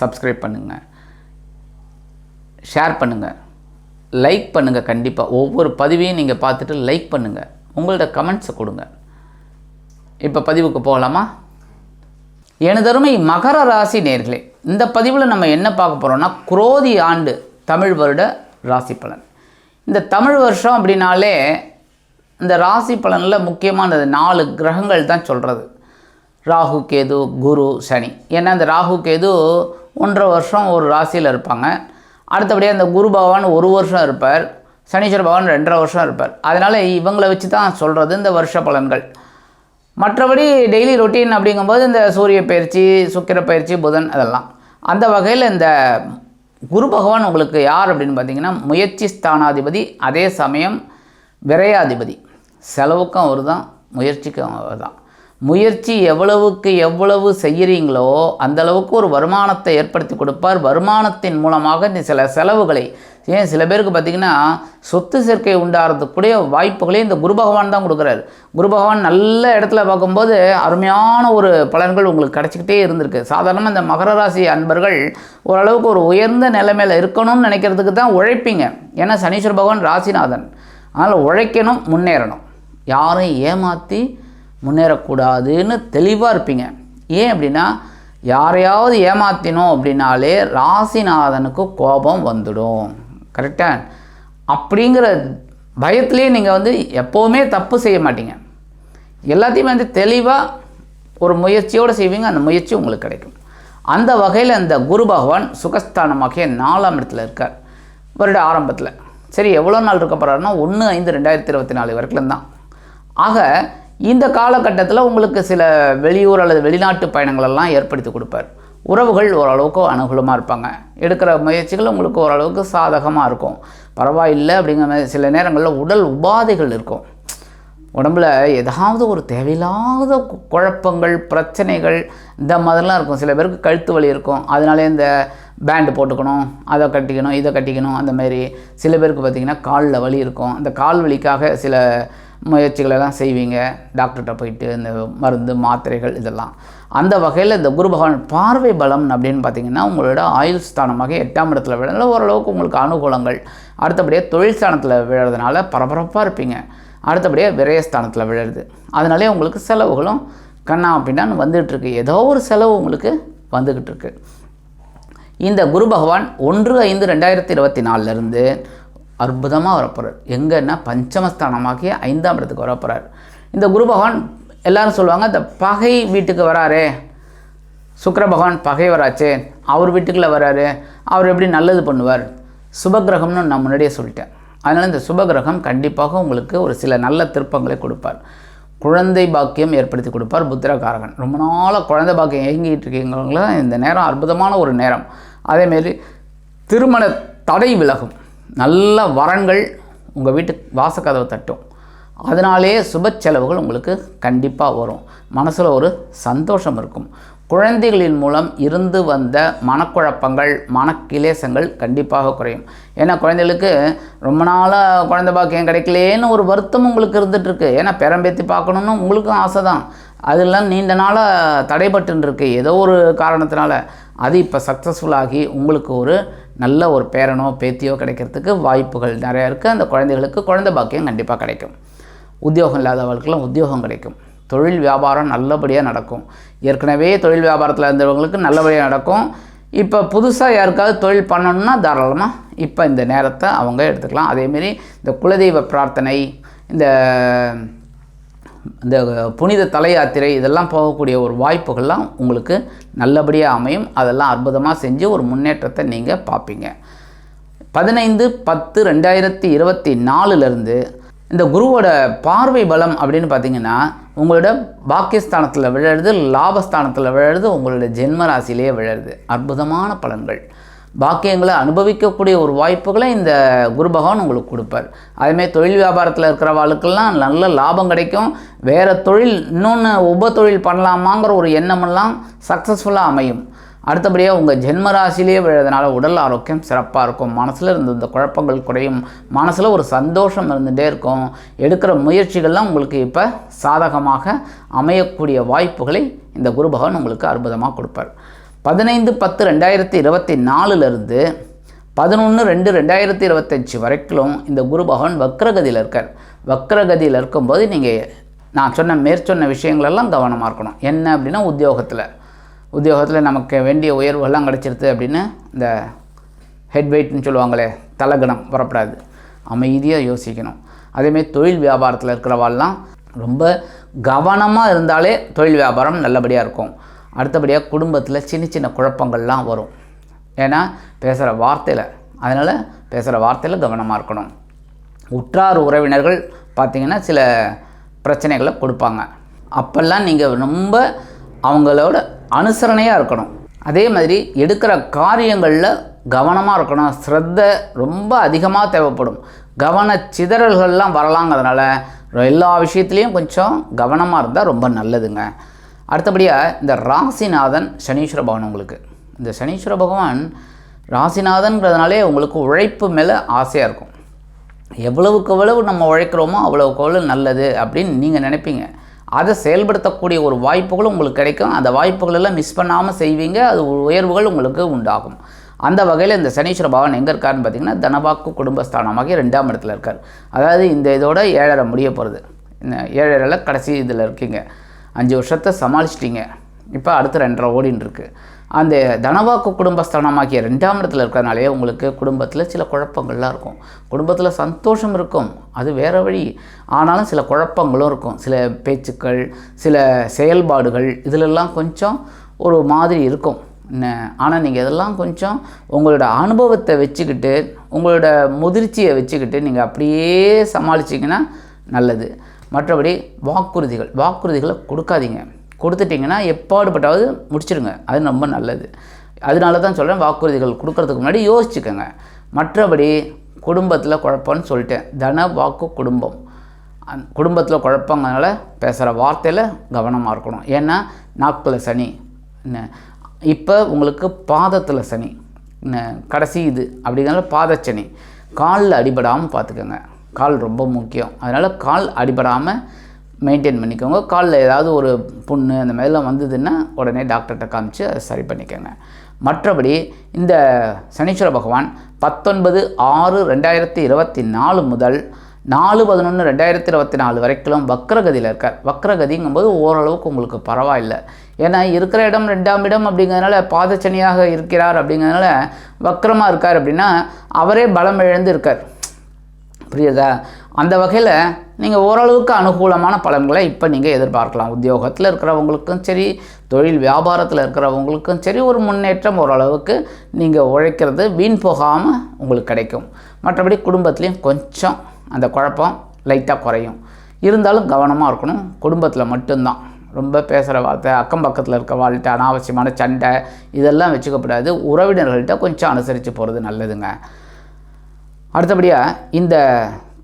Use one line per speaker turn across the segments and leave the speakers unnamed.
Subscribe பண்ணுங்கள் share பண்ணுங்கள் like பண்ணுங்கள் கண்டிப்பாக ஒவ்வொரு பதிவையும் நீங்கள் பார்த்துட்டு லைக் பண்ணுங்கள் உங்களோட கமெண்ட்ஸை கொடுங்க. இப்போ பதிவுக்கு போகலாமா? எனதருமை மகர ராசி நேர்களே இந்த பதிவில் நம்ம என்ன பார்க்க போகிறோம்னா குரோதி ஆண்டு தமிழ் வருட ராசி பலன். இந்த தமிழ் வருஷம் அப்படின்னாலே இந்த ராசி பலனில் முக்கியமானது நாலு கிரகங்கள் தான் சொல்கிறது ராகு கேது குரு சனி. ஏன்னா இந்த ராகு கேது ஒன்றரை வருஷம் ஒரு ராசியில் இருப்பாங்க. அடுத்தபடியாக அந்த குரு பகவான் ஒரு வருஷம் இருப்பார். சனீஸ்வர பகவான் ரெண்டரை வருஷம் இருப்பார். அதனால் இவங்களை வச்சு தான் சொல்கிறது இந்த வருஷ பலன்கள். மற்றபடி டெய்லி ரொட்டீன் அப்படிங்கும்போது இந்த சூரிய பயிற்சி சுக்கிர பயிற்சி புதன் அதெல்லாம். அந்த வகையில் இந்த குரு பகவான் உங்களுக்கு யார் அப்படின்னு பார்த்தீங்கன்னா முயற்சி ஸ்தானாதிபதி அதே சமயம் விரையாதிபதி. செலவுக்கும் அவர் தான் முயற்சிக்கும் அவர் தான் முயற்சி எவ்வளவுக்கு எவ்வளவு செய்கிறீங்களோ அந்தளவுக்கு ஒரு வருமானத்தை ஏற்படுத்தி கொடுப்பார். வருமானத்தின் மூலமாக இந்த சில செலவுகளை ஏன் சில பேருக்கு பார்த்திங்கன்னா சொத்து சேர்க்கை உண்டாகிறதுக்குடைய வாய்ப்புகளையும் இந்த குரு பகவான் தான் கொடுக்குறாரு. குரு பகவான் நல்ல இடத்துல பார்க்கும்போது அருமையான ஒரு பலன்கள் உங்களுக்கு கிடச்சிக்கிட்டே இருந்திருக்கு. சாதாரணமாக இந்த மகர ராசி அன்பர்கள் ஓரளவுக்கு ஒரு உயர்ந்த நிலைமையில் இருக்கணும்னு நினைக்கிறதுக்கு தான் உழைப்பீங்க. ஏன்னா சனீஸ்வர பகவான் ராசிநாதன். அதனால் உழைக்கணும் முன்னேறணும். யாரையும் ஏமாற்றி முன்னேறக்கூடாதுன்னு தெளிவாக இருப்பீங்க. ஏன் அப்படின்னா யாரையாவது ஏமாற்றினோம் அப்படின்னாலே ராசிநாதனுக்கு கோபம் வந்துடும். கரெக்டாக அப்படிங்கிற பயத்துலேயே நீங்கள் வந்து எப்போவுமே தப்பு செய்ய மாட்டீங்க. எல்லாத்தையுமே வந்து தெளிவாக ஒரு முயற்சியோடு செய்வீங்க அந்த முயற்சி உங்களுக்கு கிடைக்கும். அந்த வகையில் அந்த குரு பகவான் சுகஸ்தானமாகிய நாலாம் இடத்துல இருக்கார் வருட ஆரம்பத்தில். சரி எவ்வளோ நாள் இருக்க போகிறாருன்னா ஒன்று ஐந்து ரெண்டாயிரத்தி இருபத்தி நாலு வரைக்கும் தான். ஆக இந்த காலகட்டத்தில் உங்களுக்கு சில வெளியூர் அல்லது வெளிநாட்டு பயணங்களெல்லாம் ஏற்படுத்தி கொடுப்பார். உறவுகள் ஓரளவுக்கு அனுகூலமாக இருப்பாங்க. எடுக்கிற முயற்சிகள் உங்களுக்கு ஓரளவுக்கு சாதகமாக இருக்கும். பரவாயில்லை அப்படிங்கிற மாதிரி சில நேரங்களில் உடல் உபாதைகள் இருக்கும். உடம்புல ஏதாவது ஒரு தேவையில்லாத கு- குழப்பங்கள் பிரச்சனைகள் இந்த மாதிரிலாம் இருக்கும். சில பேருக்கு கழுத்து வலி இருக்கும். அதனாலே இந்த பேண்டு போட்டுக்கணும் அதை கட்டிக்கணும் இதை கட்டிக்கணும் அந்த மாதிரி. சில பேருக்கு பார்த்திங்கன்னா காலில் வலி இருக்கும். அந்த கால் வலிக்காக சில முயற்சிகளெல்லாம் செய்வீங்க. டாக்டர்கிட்ட போயிட்டு இந்த மருந்து மாத்திரைகள் இதெல்லாம். அந்த வகையில் இந்த குரு பகவான் பார்வை பலம் அப்படின்னு பார்த்தீங்கன்னா உங்களோட ஆயுள் ஸ்தானமாக எட்டாம் இடத்துல விழறதுனால ஓரளவுக்கு உங்களுக்கு அனுகூலங்கள். அடுத்தபடியாக தொழில் ஸ்தானத்தில் விழுறதுனால பரபரப்பாக இருப்பீங்க. அடுத்தபடியாக விரயஸ்தானத்தில் விழுறது. அதனாலே உங்களுக்கு செலவுகளும் கண்ணா அப்படின்னா வந்துகிட்ருக்கு ஏதோ ஒரு செலவு உங்களுக்கு வந்துக்கிட்டு இருக்கு. இந்த குரு பகவான் ஒன்று ஐந்து ரெண்டாயிரத்தி இருபத்தி நாலுலேருந்து அற்புதமாக வரப்போகிறார் எங்கன்னா பஞ்சமஸ்தானமாகிய ஐந்தாம் இடத்துக்கு வரப்போகிறார் இந்த குரு பகவான் எல்லாரும் சொல்லுவாங்க இந்த பகை வீட்டுக்கு வராரே. சுக்கர பகவான் பகைவராச்சே அவர் வீட்டுக்குள்ளே வராரு. அவர் எப்படி நல்லது பண்ணுவார்? சுபகிரகம்னு நான் முன்னாடியே சொல்லிட்டேன். அதனால் இந்த சுபகிரகம் கண்டிப்பாக உங்களுக்கு ஒரு சில நல்ல திருப்பங்களை கொடுப்பார். குழந்தை பாக்கியம் ஏற்படுத்தி கொடுப்பார் புத்திரகாரகன். ரொம்ப நாளாக குழந்தை பாக்கியம் இயங்கிட்டு இருக்கீங்களா? இந்த நேரம் அற்புதமான ஒரு நேரம். அதேமாரி திருமண தடை விலகும். நல்ல வரன்கள் உங்கள் வீட்டு வாசக்கதவை தட்டும். அதனாலே சுப செலவுகள் உங்களுக்கு கண்டிப்பாக வரும். மனசில் ஒரு சந்தோஷம் இருக்கும். குழந்தைகளின் மூலம் இருந்து வந்த மனக்குழப்பங்கள் மனக்கிலேசங்கள் கண்டிப்பாக குறையும். ஏன்னா குழந்தைகளுக்கு ரொம்ப நாளாக குழந்தை பாக்கியம் கிடைக்கலேன்னு ஒரு வருத்தம் உங்களுக்கு இருந்துகிட்ருக்கு ஏன்னா பேரம்பேத்தி பார்க்கணுன்னு உங்களுக்கும் ஆசை தான் அதெல்லாம் நீண்ட நாளாக தடைபட்டுருக்கு ஏதோ ஒரு காரணத்தினால. அது இப்போ சக்ஸஸ்ஃபுல்லாகி உங்களுக்கு ஒரு நல்ல ஒரு பேரனோ பேத்தியோ கிடைக்கிறதுக்கு வாய்ப்புகள் நிறையா இருக்குது அந்த குழந்தைகளுக்கு குழந்தை பாக்கியம் கண்டிப்பாக கிடைக்கும். உத்தியோகம் இல்லாதவர்களுக்கெல்லாம் உத்தியோகம் கிடைக்கும். தொழில் வியாபாரம் நல்லபடியாக நடக்கும். ஏற்கனவே தொழில் வியாபாரத்தில் இருந்தவங்களுக்கு நல்லபடியாக நடக்கும். இப்போ புதுசாக யாருக்காவது தொழில் பண்ணணும்னா தாராளமாக இப்போ இந்த நேரத்தை அவங்க எடுத்துக்கலாம். அதேமாரி இந்த குலதெய்வ பிரார்த்தனை இந்த இந்த புனித தலையாத்திரை இதெல்லாம் போகக்கூடிய ஒரு வாய்ப்புகள்லாம் உங்களுக்கு நல்லபடியாக அமையும். அதெல்லாம் அற்புதமாக செஞ்சு ஒரு முன்னேற்றத்தை நீங்கள் பார்ப்பீங்க பதினைந்து பத்து ரெண்டாயிரத்தி இருபத்தி நாலுலேருந்து இந்த குருவோட பார்வை பலம் அப்படின்னு பார்த்தீங்கன்னா உங்களோட பாக்கியஸ்தானத்தில் விழருது லாபஸ்தானத்தில் விழருது உங்களோட ஜென்ம ராசியிலேயே விழருது. அற்புதமான பலன்கள். பாக்கியங்களை அனுபவிக்கக்கூடிய ஒரு வாய்ப்புகளை இந்த குரு பகவான் உங்களுக்கு கொடுப்பார். அதுமாரி தொழில் வியாபாரத்தில் இருக்கிறவாளுக்கெல்லாம் நல்ல லாபம் கிடைக்கும். வேறு தொழில் இன்னொன்று உப தொழில் பண்ணலாமாங்கிற ஒரு எண்ணமெல்லாம் சக்ஸஸ்ஃபுல்லாக அமையும். அடுத்தபடியாக உங்கள் ஜென்ம ராசிலேயே விழுறதுனால உடல் ஆரோக்கியம் சிறப்பாக இருக்கும். மனசில் இருந்த இந்த குழப்பங்கள் குறையும். மனசில் ஒரு சந்தோஷம் இருந்துகிட்டே இருக்கும். எடுக்கிற முயற்சிகள்லாம் உங்களுக்கு இப்போ சாதகமாக அமையக்கூடிய வாய்ப்புகளை இந்த குரு பகவான் உங்களுக்கு அற்புதமாக கொடுப்பார். பதினைந்து பத்து ரெண்டாயிரத்தி இருபத்தி நாலுலேருந்து பதினொன்று ரெண்டு ரெண்டாயிரத்தி இருபத்தஞ்சி வரைக்கும் இந்த குரு பகவான் வக்ரகதியில் இருக்கார். வக்ரகதியில் இருக்கும்போது நீங்கள் நான் சொன்ன மேற்சொன்ன விஷயங்களெல்லாம் கவனமாக இருக்கணும். என்ன அப்படின்னா உத்தியோகத்தில். உத்தியோகத்தில் நமக்கு வேண்டிய உயர்வுகள்லாம் கிடச்சிருது அப்படின்னு இந்த ஹெட் வெயிட்னு சொல்லுவாங்களே தலகணம் வரப்படாது அமைதியாக யோசிக்கணும். அதேமாரி தொழில் வியாபாரத்தில் இருக்கிறவாள்லாம் ரொம்ப கவனமாக இருந்தாலே தொழில் வியாபாரம் நல்லபடியாக இருக்கும். அடுத்தபடியாக குடும்பத்தில் சின்ன சின்ன குழப்பங்கள்லாம் வரும். ஏன்னா பேசுகிற வார்த்தையில் அதனால் பேசுகிற வார்த்தையில் கவனமாக இருக்கணும். உற்றார் உறவினர்கள் பார்த்திங்கன்னா சில பிரச்சனைகளை கொடுப்பாங்க. அப்போல்லாம் நீங்கள் ரொம்ப அவங்களோட அனுசரணையாக இருக்கணும். அதே மாதிரி எடுக்கிற காரியங்களில் கவனமாக இருக்கணும். ஸ்ரத்த ரொம்ப அதிகமாக தேவைப்படும். கவன சிதறல்கள்லாம் வரலாங்கிறதுனால எல்லா விஷயத்துலேயும் கொஞ்சம் கவனமாக இருந்தால் ரொம்ப நல்லதுங்க. அடுத்தபடியாக இந்த ராசிநாதன் சனீஸ்வர பகவான் உங்களுக்கு. இந்த சனீஸ்வர பகவான் ராசிநாதன்கிறதுனாலே உங்களுக்கு உழைப்பு மேலே ஆசையாக இருக்கும். எவ்வளவுக்கு எவ்வளவு நம்ம உழைக்கிறோமோ அவ்வளவுக்கு அவ்வளவு நல்லது அப்படின்னு நீங்கள் நினைப்பீங்க. அதை செயல்படுத்தக்கூடிய ஒரு வாய்ப்புகளும் உங்களுக்கு கிடைக்கும். அந்த வாய்ப்புகள் எல்லாம் மிஸ் பண்ணாமல் செய்வீங்க. அது உயர்வுகள் உங்களுக்கு உண்டாகும். அந்த வகையில் இந்த சனீஸ்வர பகவான் எங்கே இருக்காருன்னு பார்த்தீங்கன்னா தனவாக்கு குடும்பஸ்தானமாகி ரெண்டாம் இடத்துல இருக்கார். அதாவது இந்த இதோட ஏழரை முடிய போகிறது இந்த ஏழரையில் கடைசி இதில் இருக்கீங்க. அஞ்சு வருஷத்தை சமாளிச்சிட்டிங்க. இப்போ அடுத்து ரெண்டரை ஓடின்னு அந்த தனவாக்கு குடும்பஸ்தானமாகிய ரெண்டாம் இடத்துல இருக்கிறதுனாலே உங்களுக்கு குடும்பத்தில் சில குழப்பங்கள்லாம் இருக்கும். குடும்பத்தில் சந்தோஷம் இருக்கும். அது வேறு வழி. ஆனாலும் சில குழப்பங்களும் இருக்கும். சில பேச்சுக்கள் சில செயல்பாடுகள் இதிலெல்லாம் கொஞ்சம் ஒரு மாதிரி இருக்கும். ஆனால் நீங்கள் இதெல்லாம் கொஞ்சம் உங்களோட அனுபவத்தை வச்சுக்கிட்டு உங்களோட முதிர்ச்சியை வச்சுக்கிட்டு நீங்கள் அப்படியே சமாளிச்சிங்கன்னா நல்லது. மற்றபடி வாக்குறுதிகள் வாக்குறுதிகளை கொடுக்காதீங்க. கொடுத்துட்டிங்கன்னா எப்பாடுபட்டாவது முடிச்சிடுங்க அது ரொம்ப நல்லது. அதனால தான் சொல்கிறேன் வாக்குறுதிகள் கொடுக்கறதுக்கு முன்னாடி யோசிச்சுக்கோங்க. மற்றபடி குடும்பத்தில் குழப்பம்னு சொல்லிட்டேன். தன வாக்கு குடும்பம். அந் குடும்பத்தில் குழப்பங்கனால பேசுகிற வார்த்தையில் கவனமாக இருக்கணும். ஏன்னா நாக்கில் சனி இப்போ உங்களுக்கு பாதத்தில் சனி கடைசி இது அப்படிங்கிறனால பாதச்சனி. காலில் அடிபடாமல் பார்த்துக்கோங்க. கால் ரொம்ப முக்கியம். அதனால் கால் அடிபடாமல் மெயின்டைன் பண்ணிக்கோங்க. காலில் ஏதாவது ஒரு புண்ணு அந்த மாதிரிலாம் வந்ததுன்னா உடனே டாக்டர்கிட்ட காமிச்சு அதை சரி பண்ணிக்கோங்க. மற்றபடி இந்த சனீஸ்வர பகவான் பத்தொன்பது ஆறு ரெண்டாயிரத்தி இருபத்தி நாலு முதல் நாலு பதினொன்று ரெண்டாயிரத்தி இருபத்தி நாலு வரைக்கும் வக்ரகதியில் இருக்கார். வக்ரகதிங்கும்போது ஓரளவுக்கு உங்களுக்கு பரவாயில்லை. ஏன்னா இருக்கிற இடம் ரெண்டாம் இடம் அப்படிங்கிறதுனால பாதச்சனியாக இருக்கிறார் அப்படிங்கிறதுனால வக்ரமாக இருக்கார் அப்படின்னா அவரே பலம் இழந்து இருக்கார். புரியுதா? அந்த வகையில் நீங்கள் ஓரளவுக்கு அனுகூலமான பலன்களை இப்போ நீங்கள் எதிர்பார்க்கலாம். உத்தியோகத்தில் இருக்கிறவங்களுக்கும் சரி தொழில் வியாபாரத்தில் இருக்கிறவங்களுக்கும் சரி ஒரு முன்னேற்றம் ஓரளவுக்கு நீங்கள் உழைக்கிறது வீண் போகாமல் உங்களுக்கு கிடைக்கும். மற்றபடி குடும்பத்துலேயும் கொஞ்சம் அந்த குழப்பம் லைட்டாக குறையும். இருந்தாலும் கவனமாக இருக்கணும். குடும்பத்தில் மட்டும்தான். ரொம்ப பேசுகிற வார்த்தை அக்கம் பக்கத்தில் இருக்க வாழ்கிட்ட அனாவசியமான சண்டை இதெல்லாம் வச்சுக்கப்படாது உறவினர்கள்ட்ட கொஞ்சம் அனுசரித்து போகிறது நல்லதுங்க. அடுத்தபடியாக இந்த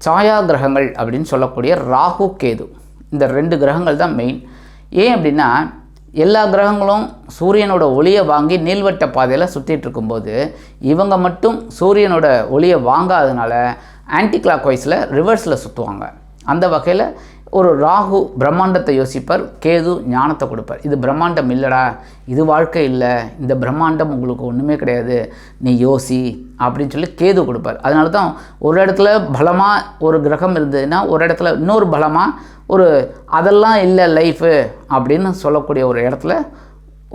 சாயா கிரகங்கள் அப்படின்னு சொல்லக்கூடிய ராகு கேது இந்த ரெண்டு கிரகங்கள் தான் மெயின் ஏன் அப்படின்னா எல்லா கிரகங்களும் சூரியனோட ஒளியை வாங்கி நீள்வட்ட பாதையில் சுற்றிட்டு இருக்கும்போது இவங்க மட்டும் சூரியனோட ஒளியை வாங்காதனால ஆன்டி கிளாக் வைஸில் ரிவர்ஸில் சுற்றுவாங்க அந்த வகையில் ஒரு ராகு பிரம்மாண்டத்தை யோசிப்பார் கேது ஞானத்தை கொடுப்பார். இது பிரம்மாண்டம் இல்லைடா இது வாழ்க்கை இல்லை இந்த பிரம்மாண்டம் உங்களுக்கு ஒன்றுமே கிடையாது நீ யோசி அப்படின்னு சொல்லி கேது கொடுப்பார். அதனால தான் ஒரு இடத்துல பலமாக ஒரு கிரகம் இருந்ததுன்னா ஒரு இடத்துல இன்னொரு பலமாக ஒரு அதெல்லாம் இல்லை லைஃபு அப்படின்னு சொல்லக்கூடிய ஒரு இடத்துல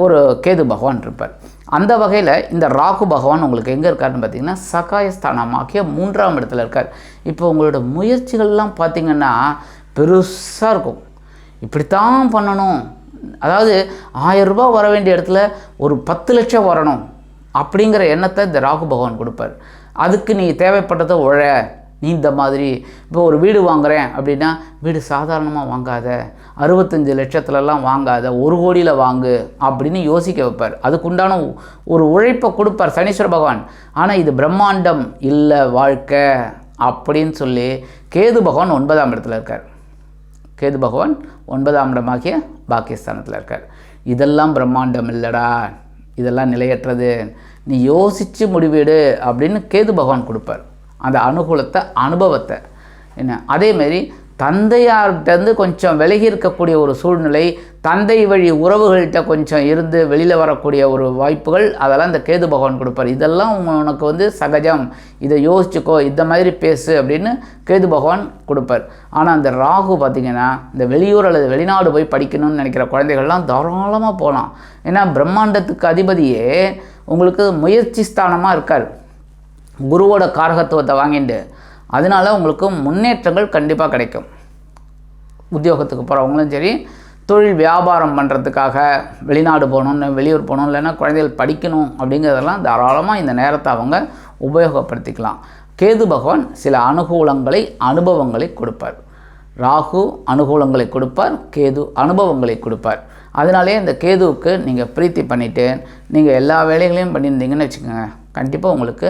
ஒரு கேது பகவான் இருப்பார். அந்த வகையில் இந்த ராகு பகவான் உங்களுக்கு எங்கே இருக்காருன்னு பார்த்தீங்கன்னா சகாயஸ்தானமாகிய மூன்றாம் இடத்துல இருக்கார். இப்போ உங்களோட முயற்சிகள்லாம் பார்த்திங்கன்னா பெருசாக இருக்கும். இப்படித்தான் பண்ணணும். அதாவது ஆயரூபா வர வேண்டிய இடத்துல ஒரு பத்து லட்சம் வரணும் அப்படிங்கிற எண்ணத்தை இந்த ராகு பகவான் கொடுப்பார். அதுக்கு நீ தேவைப்பட்டதை உழ. நீ இந்த மாதிரி இப்போ ஒரு வீடு வாங்குறேன் அப்படின்னா வீடு சாதாரணமாக வாங்காத. அறுபத்தஞ்சு லட்சத்துலலாம் வாங்காத. ஒரு கோடியில் வாங்கு அப்படின்னு யோசிக்க வைப்பார். அதுக்குண்டான ஒரு உழைப்பை கொடுப்பார் சனீஸ்வர பகவான். ஆனால் இது பிரம்மாண்டம் இல்லை வாழ்க்கை அப்படின்னு சொல்லி கேது பகவான் ஒன்பதாம் இடத்துல இருக்கார். கேது பகவான் ஒன்பதாம் இடமாகிய பாக்கியஸ்தானத்தில் இருக்கார். இதெல்லாம் பிரம்மாண்டம் இல்லைடா. இதெல்லாம் நிலையற்றது. நீ யோசித்து முடிவிடு அப்படின்னு கேது பகவான் கொடுப்பார். அந்த அனுகூலத்தை அனுபவத்தை. என்ன? அதேமாரி தந்தையார்கிட்டருந்து கொஞ்சம் விலகி இருக்கக்கூடிய ஒரு சூழ்நிலை தந்தை வழி உறவுகள்கிட்ட கொஞ்சம் இருந்து வெளியில் வரக்கூடிய ஒரு வாய்ப்புகள் அதெல்லாம் இந்த கேது பகவான் கொடுப்பார். இதெல்லாம் உனக்கு வந்து சகஜம். இதை யோசிச்சுக்கோ இந்த மாதிரி பேசு அப்படின்னு கேது பகவான் கொடுப்பார். ஆனால் அந்த ராகு பார்த்திங்கன்னா இந்த வெளியூர் அல்லது வெளிநாடு போய் படிக்கணும்னு நினைக்கிற குழந்தைகள்லாம் தாராளமாக போகலாம் ஏன்னா பிரம்மாண்டத்துக்கு அதிபதியே உங்களுக்கு முயற்சி ஸ்தானமாக இருக்கார். குருவோட காரகத்துவத்தை வாங்கிட்டு அதனால உங்களுக்கு முன்னேற்றங்கள் கண்டிப்பாக கிடைக்கும். உத்தியோகத்துக்கு போகிறவங்களும் சரி தொழில் வியாபாரம் பண்ணுறதுக்காக வெளிநாடு போகணும்னு வெளியூர் போகணும் இல்லைன்னா குழந்தைகள் படிக்கணும் அப்படிங்கிறதெல்லாம் தாராளமாக இந்த நேரத்தை அவங்க உபயோகப்படுத்திக்கலாம். கேது பகவான் சில அனுகூலங்களை அனுபவங்களை கொடுப்பார். ராகு அனுகூலங்களை கொடுப்பார் கேது அனுபவங்களை கொடுப்பார். அதனாலே இந்த கேதுவுக்கு நீங்கள் பிரீத்தி பண்ணிவிட்டு நீங்கள் எல்லா வேலைகளையும் பண்ணியிருந்தீங்கன்னு வச்சுக்கோங்க. கண்டிப்பாக உங்களுக்கு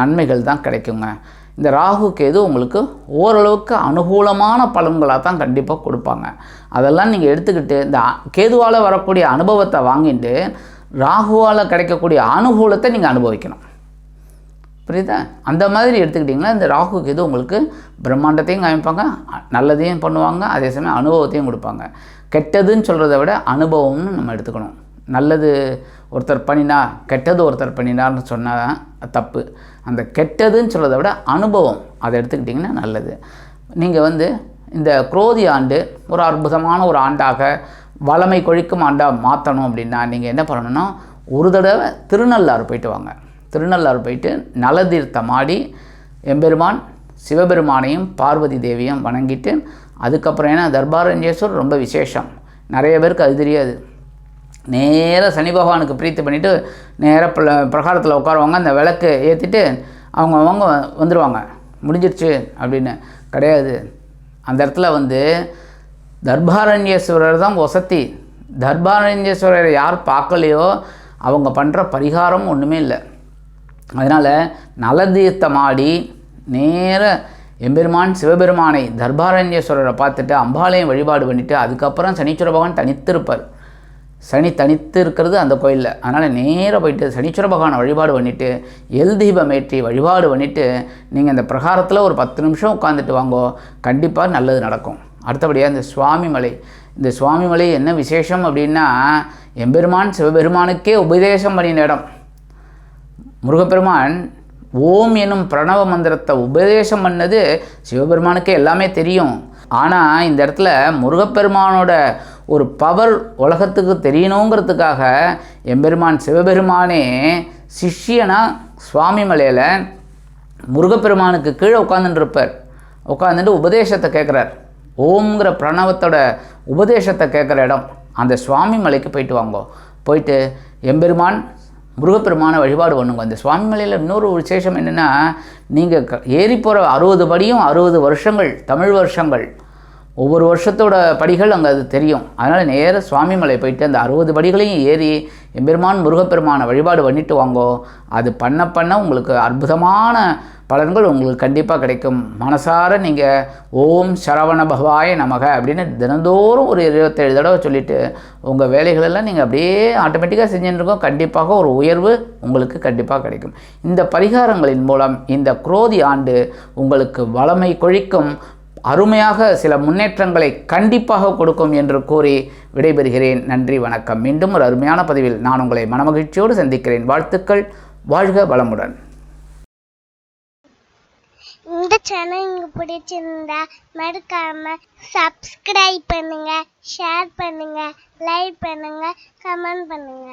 நன்மைகள் தான் கிடைக்குங்க. இந்த ராகு கேது உங்களுக்கு ஓரளவுக்கு அனுகூலமான பலன்களாக தான் கண்டிப்பாக கொடுப்பாங்க. அதெல்லாம் நீங்கள் எடுத்துக்கிட்டு இந்த கேதுவால் வரக்கூடிய அனுபவத்தை வாங்கிட்டு ராகுவால் கிடைக்கக்கூடிய அனுகூலத்தை நீங்கள் அனுபவிக்கணும். புரியுதா? அந்த மாதிரி எடுத்துக்கிட்டிங்கன்னா இந்த ராகு கேது உங்களுக்கு பிரம்மாண்டத்தையும் காமிப்பாங்க நல்லதையும் பண்ணுவாங்க அதே சமயம் அனுபவத்தையும் கொடுப்பாங்க. கெட்டதுன்னு சொல்கிறத விட அனுபவம்னு நம்ம எடுத்துக்கணும். நல்லது ஒருத்தர் பண்ணினா கெட்டது ஒருத்தர் பண்ணினார்னு சொன்னால் தப்பு. அந்த கெட்டதுன்னு சொல்கிறத விட அனுபவம் அதை எடுத்துக்கிட்டிங்கன்னா நல்லது. நீங்கள் வந்து இந்த குரோதி ஆண்டு ஒரு அற்புதமான ஒரு ஆண்டாக வளமை கொழிக்கும் ஆண்டாக மாற்றணும் அப்படின்னா நீங்கள் என்ன பண்ணணும்னா ஒரு தடவை திருநள்ளாறு போயிட்டு வாங்க. திருநள்ளாறு போயிட்டு நலதீர்த்தம் ஆடி எம்பெருமான் சிவபெருமானையும் பார்வதி தேவியும் வணங்கிட்டு அதுக்கப்புறம் ஏன்னா தர்பாரண்யேஸ்வர் ரொம்ப விசேஷம். நிறைய பேருக்கு அது தெரியாது. நேராக சனி பகவானுக்கு பிரீத்தி பண்ணிவிட்டு நேராக பிர பிரகாரத்தில் உட்காருவாங்க. அந்த விளக்கு ஏற்றிட்டு அவங்க அவங்க வந்துடுவாங்க முடிஞ்சிருச்சு அப்படின்னு. கிடையாது. அந்த இடத்துல வந்து தர்பாரண்யேஸ்வரர் தான் வசத்தி தர்பாரண்யேஸ்வரரை யார் பார்க்கலையோ அவங்க பண்ணுற பரிகாரம் ஒன்றுமே இல்லை. அதனால் நலதீர்த்தம் ஆடி நேர எம்பெருமான் சிவபெருமானை தர்பாரண்யேஸ்வரரை பார்த்துட்டு அம்பாளையம் வழிபாடு பண்ணிவிட்டு அதுக்கப்புறம் சனீஸ்வர பகவான் தனித்திருப்பார். சனி தனித்து இருக்கிறது அந்த கோயிலில். அதனால் நேராக போயிட்டு சனீஸ்வர பகவானை வழிபாடு பண்ணிவிட்டு எல் தீபம் ஏற்றி வழிபாடு பண்ணிவிட்டு நீங்கள் இந்த பிரகாரத்தில் ஒரு பத்து நிமிஷம் உட்காந்துட்டு வாங்கோ. கண்டிப்பாக நல்லது நடக்கும். அடுத்தபடியாக இந்த சுவாமி மலை. இந்த சுவாமி மலை என்ன விசேஷம் அப்படின்னா எம்பெருமான் சிவபெருமானுக்கே உபதேசம் பண்ணின இடம். முருகப்பெருமான் ஓம் எனும் பிரணவ மந்திரத்தை உபதேசம் பண்ணது சிவபெருமானுக்கே எல்லாமே தெரியும். ஆனால் இந்த இடத்துல முருகப்பெருமானோட ஒரு பவர் உலகத்துக்கு தெரியணுங்கிறதுக்காக எம்பெருமான் சிவபெருமானே சிஷ்யனா சுவாமி மலையில் முருகப்பெருமானுக்கு கீழே உட்காந்துட்டுருப்பார் உட்காந்துட்டு உபதேசத்தை கேட்குறார். ஓம்ங்கிற பிரணவத்தோட உபதேசத்தை கேட்குற இடம். அந்த சுவாமி மலைக்கு போயிட்டு வாங்கோ. போயிட்டு எம்பெருமான் முருகப்பெருமான வழிபாடு பண்ணுங்க. அந்த சுவாமி மலையில் இன்னொரு விசேஷம் என்னென்னா நீங்கள் க ஏறி போகிற அறுபது படியும் அறுபது வருஷங்கள் தமிழ் வருஷங்கள் ஒவ்வொரு வருஷத்தோட படிகள் அங்கே அது தெரியும். அதனால் நேர சுவாமிமலை போயிட்டு அந்த அறுபது படிகளையும் ஏறி எம்பெருமான் முருகப்பெருமானை வழிபாடு பண்ணிட்டு வாங்கோ. அது பண்ண பண்ண உங்களுக்கு அற்புதமான பலன்கள் உங்களுக்கு கண்டிப்பாக கிடைக்கும். மனசார நீங்கள் ஓம் சரவண பகவாய நமக அப்படின்னு தினந்தோறும் ஒரு இருபத்தேழு தடவை சொல்லிவிட்டு உங்கள் வேலைகளெல்லாம் நீங்கள் அப்படியே ஆட்டோமேட்டிக்காக செஞ்சுருக்கோம் இருக்கோம். கண்டிப்பாக ஒரு உயர்வு உங்களுக்கு கண்டிப்பாக கிடைக்கும். இந்த பரிகாரங்களின் மூலம் இந்த குரோதி ஆண்டு உங்களுக்கு வளமை கொழிக்கும். அருமையாக சில முன்னேற்றங்களை கண்டிப்பாக கொடுக்கும் என்று கூறி விடைபெறுகிறேன். நன்றி வணக்கம். மீண்டும் ஒரு அருமையான பதிவில் நான் உங்களை மனமகிழ்ச்சியோடு சந்திக்கிறேன். வாழ்த்துக்கள். வாழ்க வளமுடன்.
இந்த சேனல் உங்களுக்கு பிடிச்சிருந்தா மறக்காம சப்ஸ்கிரைப் பண்ணுங்க ஷேர் பண்ணுங்க லைக் பண்ணுங்க கமெண்ட் பண்ணுங்க.